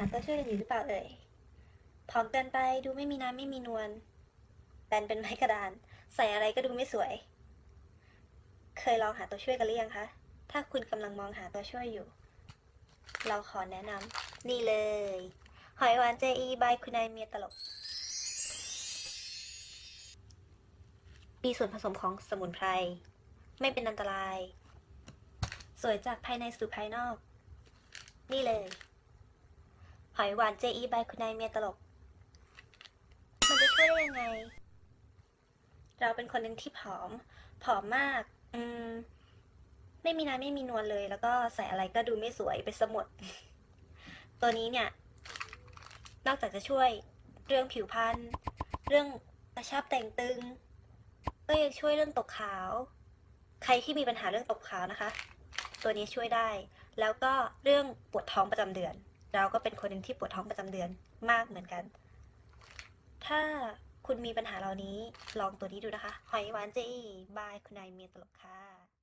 หาตัวช่วยกันอยู่หรือเปล่าเอ่ยผอมเกินไปดูไม่มีน้ำไม่มีนวลแบนเป็นไม้กระดาน ใส่อะไรก็ดูไม่สวย เคยลองหาตัวช่วยกันหรือยังคะ ถ้าคุณกำลังมองหาตัวช่วยอยู่ เราขอแนะนำนี่เลย หอยหวานเจอีบายคุณนายเมียตลก มีส่วนผสมของสมุนไพร ไม่เป็นอันตราย สวยจากภายในสู่ภายนอก นี่เลย หอยหวานเจอีบายคุณนายเมียตลก มันจะช่วยได้ยังไง เราเป็นคนหนึ่งที่ผอม ผอมมาก อืม ไม่มีน้ำไม่มีนวลเลย แล้วก็ใส่อะไรก็ดูไม่สวยเป็นสมุด ตัวนี้เนี่ย นอกจากจะช่วยเรื่องผิวพรรณ เรื่องกระชับแต่งตึง ก็ยังช่วยเรื่องตกขาว ใครที่มีปัญหาเรื่องตกขาวนะคะ ตัวนี้ช่วยได้ แล้วก็เรื่องปวดท้องประจำเดือน เราก็เป็นคนหนึ่งที่ปวดท้องประจำเดือนมากเหมือนกัน ถ้าคุณมีปัญหาเหล่านี้ลองตัวนี้ดูนะคะ หอยหวานเจีบาย คุณนายเมียตลกค่ะ